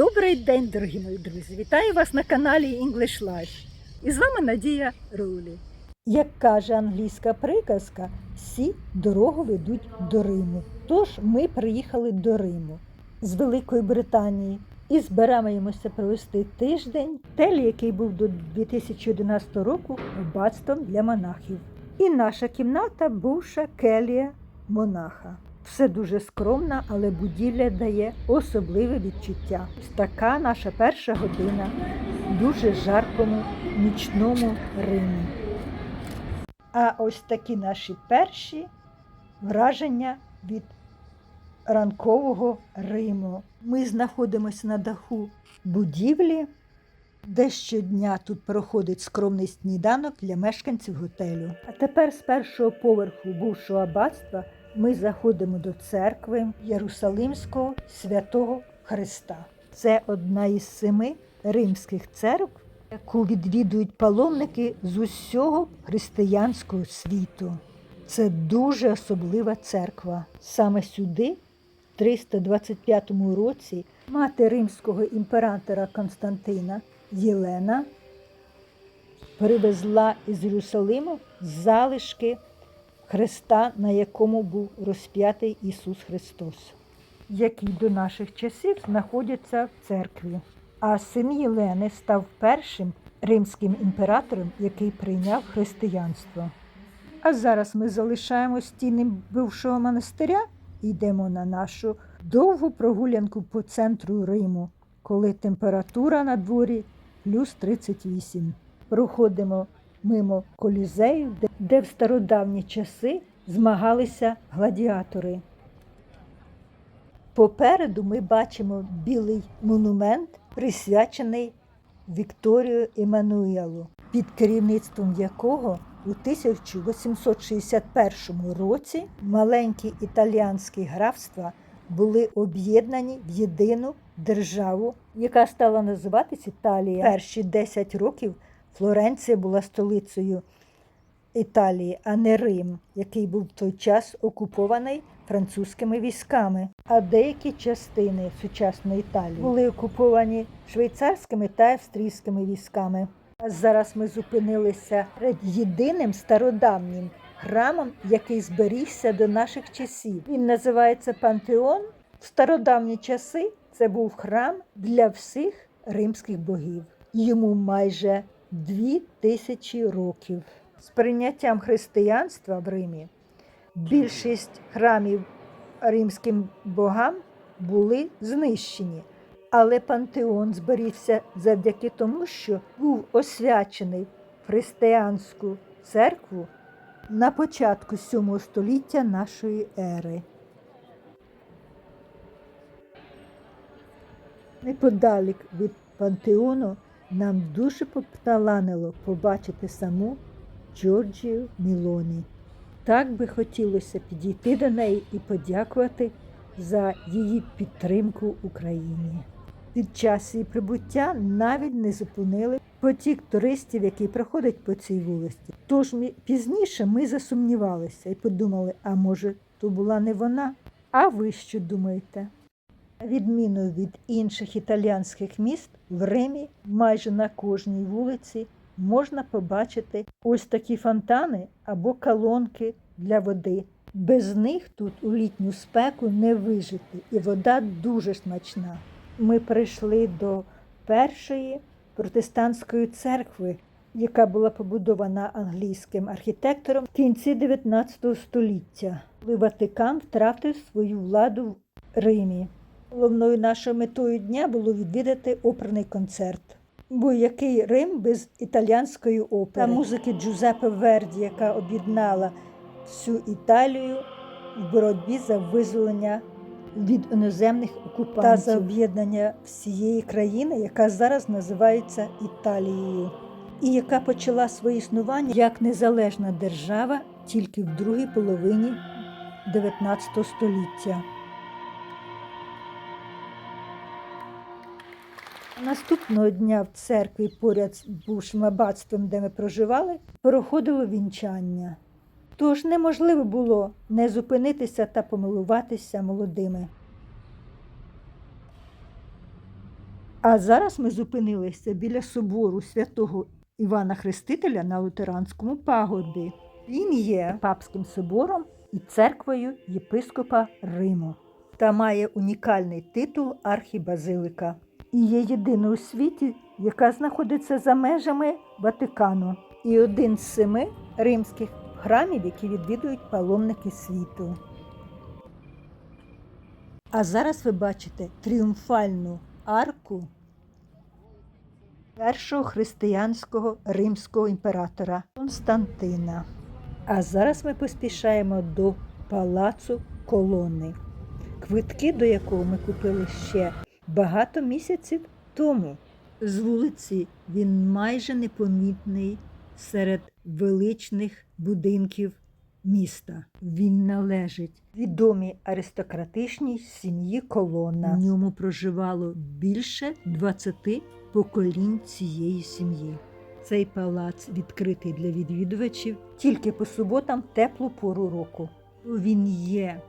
Добрий день, дорогі мої друзі! Вітаю вас на каналі English Life. І з вами Надія Рулі. Як каже англійська приказка, всі дорогу ведуть до Риму. Тож ми приїхали до Риму з Великої Британії і збираємося провести тиждень, телі, який був до 2011 року аббатством для монахів. І наша кімната бувша келія монаха. Все дуже скромно, але будівля дає особливе відчуття. Така наша перша година в дуже жаркому нічному Римі. А ось такі наші перші враження від ранкового Риму. Ми знаходимося на даху будівлі, де щодня тут проходить скромний сніданок для мешканців готелю. А тепер з першого поверху бувшого аббатства ми заходимо до церкви Єрусалимського святого Христа. Це одна із семи римських церкв, яку відвідують паломники з усього християнського світу. Це дуже особлива церква. Саме сюди, в 325 році, мати римського імператора Константина Єлена привезла із Єрусалиму залишки Христа, на якому був розп'ятий Ісус Христос, який до наших часів знаходиться в церкві. А син Єлени став першим римським імператором, який прийняв християнство. А зараз ми залишаємо стіни бившого монастиря і йдемо на нашу довгу прогулянку по центру Риму, коли температура на дворі плюс 38. Проходимо мимо колізею, де, в стародавні часи змагалися гладіатори. Попереду ми бачимо білий монумент, присвячений Вікторію Еммануелу, під керівництвом якого у 1861 році маленькі італіянські графства були об'єднані в єдину державу, яка стала називатись Італія. Перші 10 років Флоренція була столицею Італії, а не Рим, який був в той час окупований французькими військами. А деякі частини сучасної Італії були окуповані швейцарськими та австрійськими військами. А зараз ми зупинилися перед єдиним стародавнім храмом, який зберігся до наших часів. Він називається Пантеон. В стародавні часи це був храм для всіх римських богів. Йому майже дві тисячі років. З прийняттям християнства в Римі більшість храмів римським богам були знищені. Але пантеон зберігся завдяки тому, що був освячений християнську церкву на початку 7 століття нашої ери. Неподалік від пантеону нам дуже поталанило побачити саму Джорджію Мілоні. Так би хотілося підійти до неї і подякувати за її підтримку Україні. Під час її прибуття навіть не зупинили потік туристів, який проходить по цій вулиці. Тож пізніше ми засумнівалися і подумали, а може, то була не вона? А ви що думаєте? Відміну від інших італіянських міст, в Римі майже на кожній вулиці можна побачити ось такі фонтани або колонки для води. Без них тут у літню спеку не вижити, і вода дуже смачна. Ми прийшли до першої протестантської церкви, яка була побудована англійським архітектором в кінці 19 століття. Коли Ватикан втратив свою владу в Римі. Головною нашою метою дня було відвідати оперний концерт. Бо який Рим без італіянської опери та музики Джузеппе Верді, яка об'єднала всю Італію в боротьбі за визволення від іноземних окупантів та за об'єднання всієї країни, яка зараз називається Італією, і яка почала своє існування як незалежна держава тільки в другій половині 19 століття. Наступного дня в церкві поряд з бувшим аббатством, де ми проживали, проходило вінчання. Тож неможливо було не зупинитися та помилуватися молодими. А зараз ми зупинилися біля собору святого Івана Хрестителя на Лютеранському пагорбі. Він є папським собором і церквою єпископа Риму та має унікальний титул архібазилика. І є єдиною у світі, яка знаходиться за межами Ватикану, і один з семи римських храмів, які відвідують паломники світу. А зараз ви бачите тріумфальну арку першого християнського римського імператора Константина. А зараз ми поспішаємо до палацу колони, квитки до якого ми купили ще багато місяців тому. З вулиці він майже непомітний серед величних будинків міста. Він належить відомій аристократичній сім'ї колона. В ньому проживало більше 20 поколінь цієї сім'ї. Цей палац відкритий для відвідувачів тільки по суботам теплу пору року. Він є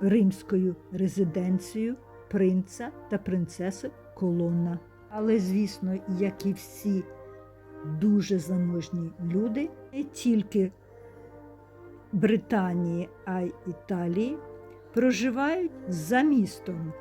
римською резиденцією принца та принцеси Колона. Але, звісно, як і всі дуже заможні люди, не тільки Британії, а й Італії, проживають за містом.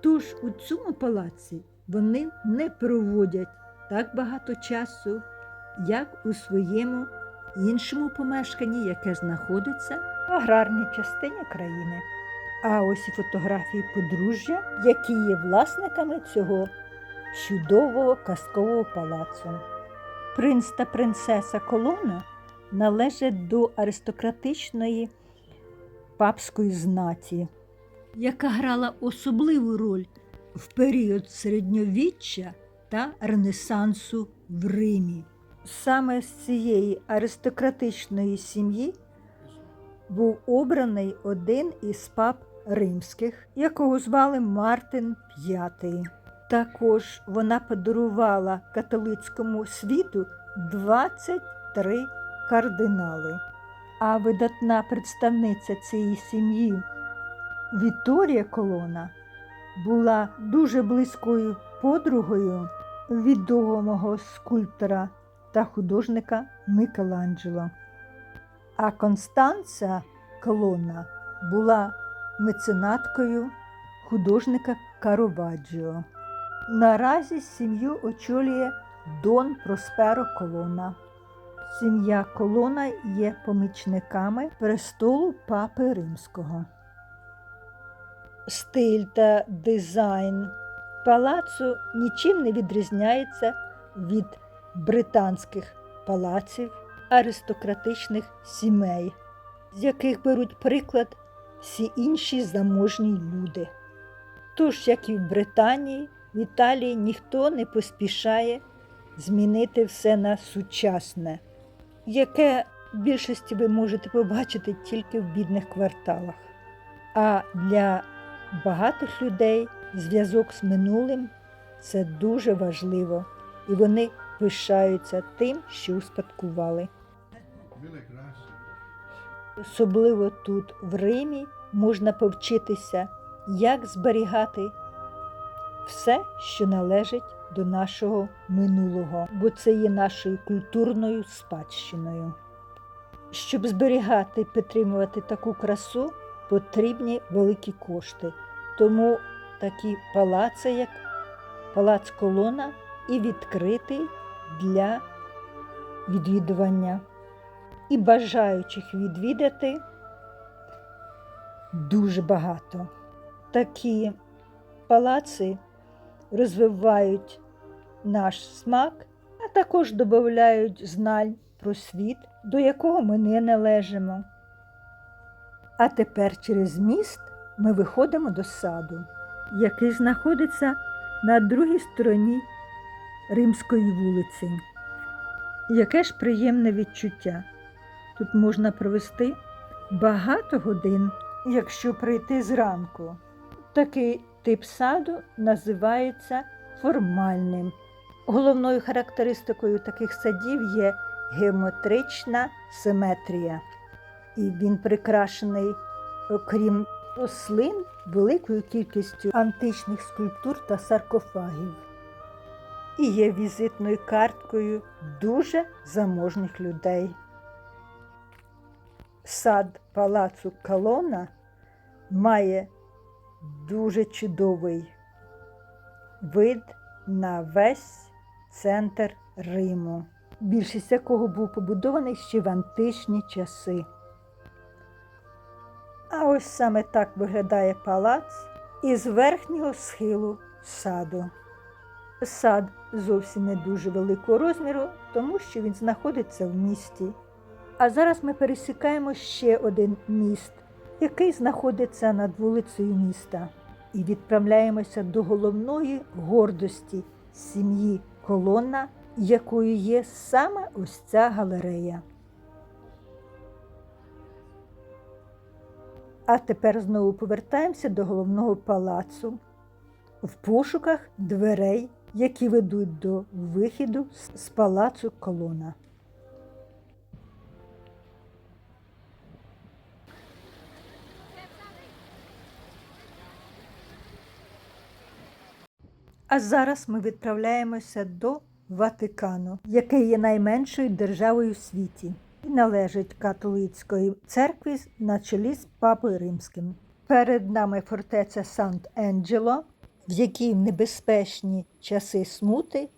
Тож у цьому палаці вони не проводять так багато часу, як у своєму іншому помешканні, яке знаходиться в аграрній частині країни. А ось і фотографії подружжя, які є власниками цього чудового казкового палацу. Принц та принцеса Колона належать до аристократичної папської знаті, яка грала особливу роль в період середньовіччя та Ренесансу в Римі. Саме з цієї аристократичної сім'ї був обраний один із пап римських, якого звали Мартин V. Також вона подарувала католицькому світу 23 кардинали. А видатна представниця цієї сім'ї Віторія Колона була дуже близькою подругою відомого скульптора та художника Микеланджело. А Констанція Колона була меценаткою художника Кароваджіо. Наразі сім'ю очолює Дон Просперо Колона. Сім'я Колона є помічниками престолу Папи Римського. Стиль та дизайн палацу нічим не відрізняється від британських палаців аристократичних сімей, з яких беруть приклад всі інші заможні люди. Тож, як і в Британії, в Італії ніхто не поспішає змінити все на сучасне, яке в більшості ви можете побачити тільки в бідних кварталах. А для багатих людей зв'язок з минулим це дуже важливо, і вони пишаються тим, що успадкували. Особливо тут, в Римі, можна повчитися, як зберігати все, що належить до нашого минулого, бо це є нашою культурною спадщиною. Щоб зберігати і підтримувати таку красу, потрібні великі кошти. Тому такі палаци, як палац Колона, і відкритий для відвідування. І бажаючих відвідати дуже багато. Такі палаци розвивають наш смак, а також додають знань про світ, до якого ми не належимо. А тепер через міст ми виходимо до саду, який знаходиться на другій стороні Римської вулиці. Яке ж приємне відчуття. Тут можна провести багато годин, якщо прийти зранку. Такий тип саду називається формальним. Головною характеристикою таких садів є геометрична симетрія. І він прикрашений, окрім рослин, великою кількістю античних скульптур та саркофагів. І є візитною карткою дуже заможних людей. Сад палацу Калона має дуже чудовий вид на весь центр Риму, більшість якого був побудований ще в античні часи. А ось саме так виглядає палац із верхнього схилу саду. Сад зовсім не дуже великого розміру, тому що він знаходиться в місті. А зараз ми пересікаємо ще один міст, який знаходиться над вулицею міста, і відправляємося до головної гордості сім'ї Колона, якою є саме ось ця галерея. А тепер знову повертаємося до головного палацу в пошуках дверей, які ведуть до вихіду з палацу колона. А зараз ми відправляємося до Ватикану, який є найменшою державою в світі і належить католицької церкві на чолі з папою римським. Перед нами фортеця Сант-Енджело, в якій в небезпечні часи смути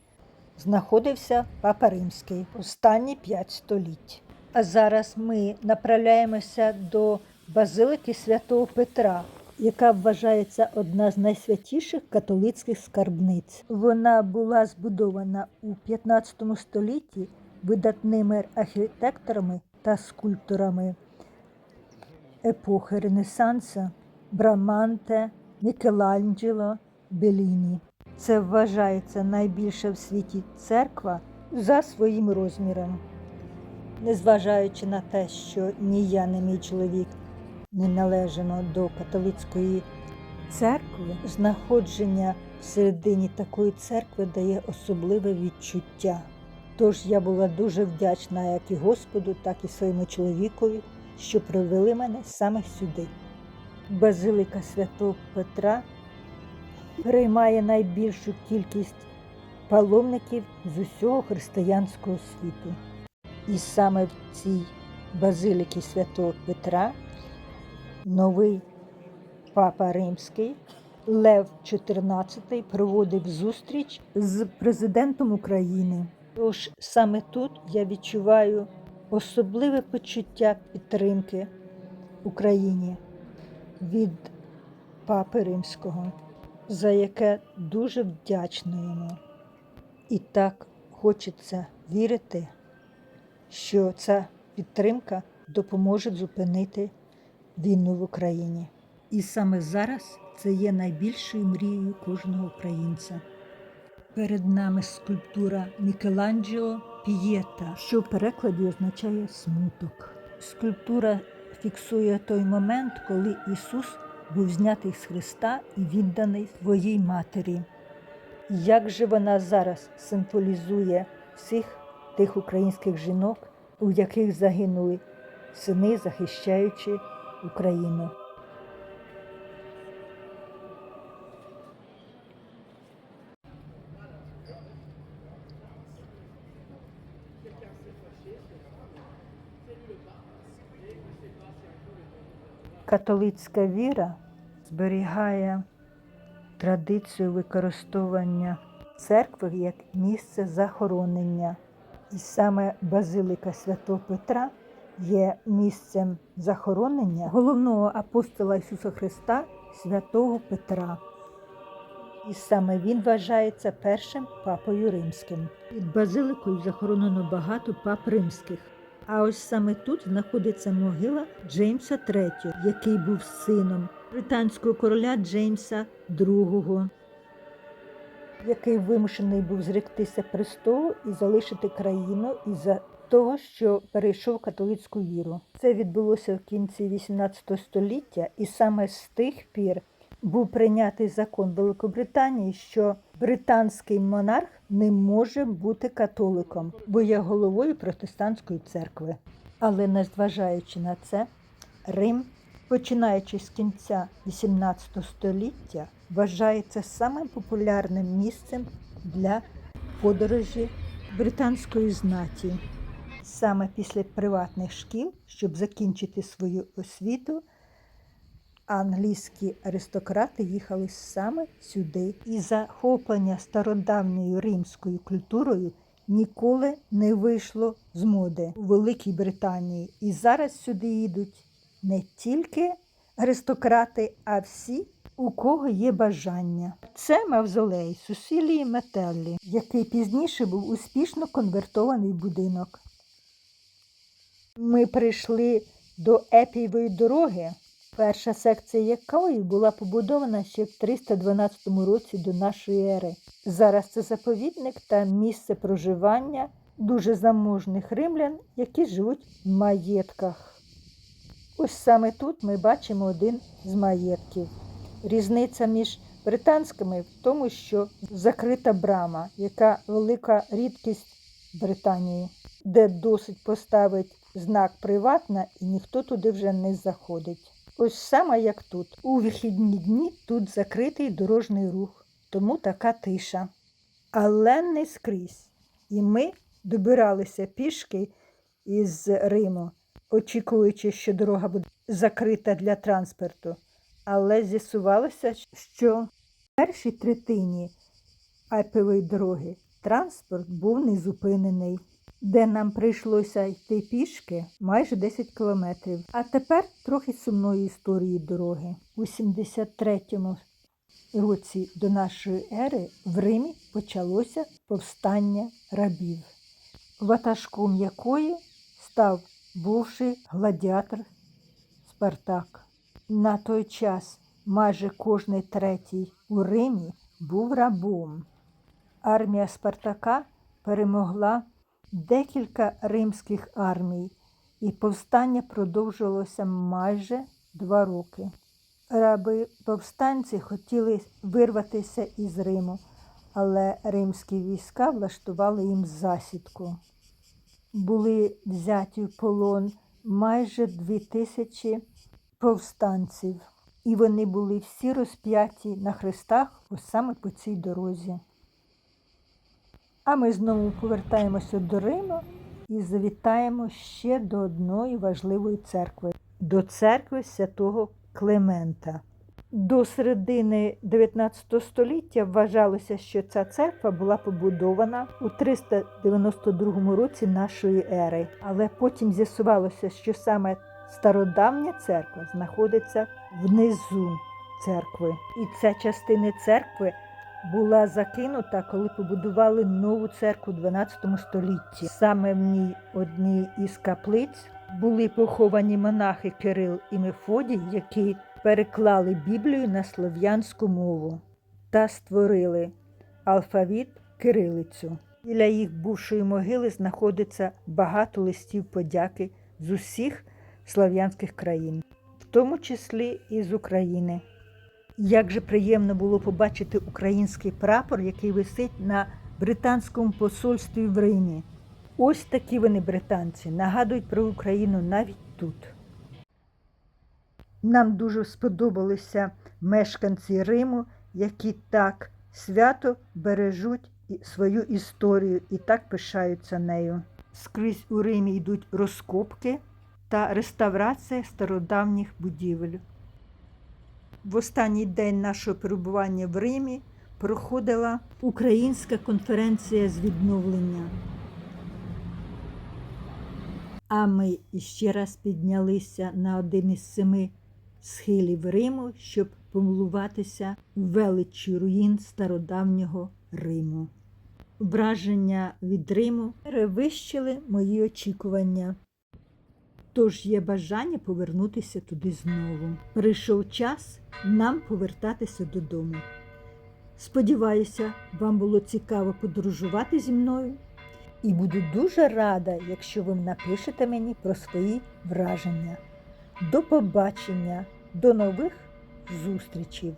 знаходився папа римський останні п'ять століть. А зараз ми направляємося до базилики святого Петра, яка вважається одна з найсвятіших католицьких скарбниць. Вона була збудована у 15 столітті видатними архітекторами та скульпторами епохи Ренесанса Браманте, Мікеланджело, Беліні. Це вважається найбільша в світі церква за своїм розміром. Незважаючи на те, що ні я, ні мій чоловік не належимо до католицької церкви, знаходження всередині такої церкви дає особливе відчуття. Тож я була дуже вдячна як і Господу, так і своєму чоловікові, що привели мене саме сюди. Базилика святого Петра приймає найбільшу кількість паломників з усього християнського світу. І саме в цій базиліки святого Петра новий папа Римський Лев XIV проводив зустріч з президентом України. Тож саме тут я відчуваю особливе почуття підтримки Україні від папи Римського, за яке дуже вдячна йому. І так хочеться вірити, що ця підтримка допоможе зупинити війну в Україні. І саме зараз це є найбільшою мрією кожного українця. Перед нами скульптура Мікеланджело Пієта, що в перекладі означає смуток. Скульптура фіксує той момент, коли Ісус був знятий з Христа і відданий своїй матері. Як же вона зараз символізує всіх тих українських жінок, у яких загинули сини, захищаючи Україну? Католицька віра зберігає традицію використовування церкви як місце захоронення. І саме базилика святого Петра є місцем захоронення головного апостола Ісуса Христа святого Петра. І саме він вважається першим папою римським. Під базиликою захоронено багато пап римських. А ось саме тут знаходиться могила Джеймса III, який був сином британського короля Джеймса II, який вимушений був зректися престолу і залишити країну із-за того, що перейшов католицьку віру. Це відбулося в кінці 18 століття, і саме з тих пір був прийнятий закон Великобританії, що британський монарх не може бути католиком, бо є головою протестантської церкви. Але незважаючи на це, Рим, починаючи з кінця 18 століття, вважається самим популярним місцем для подорожі британської знаті. Саме після приватних шкіл, щоб закінчити свою освіту, англійські аристократи їхали саме сюди, і захоплення стародавньою римською культурою ніколи не вийшло з моди у Великій Британії. І зараз сюди їдуть не тільки аристократи, а всі, у кого є бажання. Це мавзолей Сусілії Метеллі, який пізніше був успішно конвертований будинок. Ми прийшли до Епієвої дороги, перша секція якої була побудована ще в 312 році до нашої ери. Зараз це заповідник та місце проживання дуже заможних римлян, які живуть в маєтках. Ось саме тут ми бачимо один з маєтків. Різниця між британськими в тому, що закрита брама, яка велика рідкість Британії, де досить поставить знак приватна і ніхто туди вже не заходить. Ось саме як тут. У вихідні дні тут закритий дорожній рух, тому така тиша. Але не скрізь. І ми добиралися пішки із Риму, очікуючи, що дорога буде закрита для транспорту. Але з'ясувалося, що в першій третині Альпової дороги транспорт був не зупинений, де нам прийшлося йти пішки майже 10 кілометрів. А тепер трохи сумної історії дороги. У 73-му році до нашої ери в Римі почалося повстання рабів, ватажком якої став бувший гладіатор Спартак. На той час майже кожний третій у Римі був рабом. Армія Спартака перемогла декілька римських армій, і повстання продовжувалося майже два роки. Раби повстанці хотіли вирватися із Риму, але римські війська влаштували їм засідку. Були взяті в полон майже дві тисячі повстанців, і вони були всі розп'яті на хрестах саме по цій дорозі. А ми знову повертаємося до Риму і завітаємо ще до одної важливої церкви до церкви святого Клемента. До середини 19 століття вважалося, що ця церква була побудована у 392 році нашої ери, але потім з'ясувалося, що саме стародавня церква знаходиться внизу церкви, і ця частина церкви була закинута, коли побудували нову церкву у 12 столітті. Саме в ній одній із каплиць були поховані монахи Кирил і Мефодій, які переклали Біблію на слов'янську мову та створили алфавіт кирилицю. Біля їх бувшої могили знаходиться багато листів подяки з усіх слав'янських країн, в тому числі і з України. Як же приємно було побачити український прапор, який висить на британському посольстві в Римі. Ось такі вони британці нагадують про Україну навіть тут. Нам дуже сподобалися мешканці Риму, які так свято бережуть свою історію і так пишаються нею. Скрізь у Римі йдуть розкопки та реставрація стародавніх будівель. В останній день нашого перебування в Римі проходила Українська конференція з відновлення. А ми іще раз піднялися на один із семи схилів Риму, щоб помилуватися величчю руїн стародавнього Риму. Враження від Риму перевищили мої очікування. Тож є бажання повернутися туди знову. Прийшов час нам повертатися додому. Сподіваюся, вам було цікаво подорожувати зі мною. І буду дуже рада, якщо ви напишете мені про свої враження. До побачення, до нових зустрічей!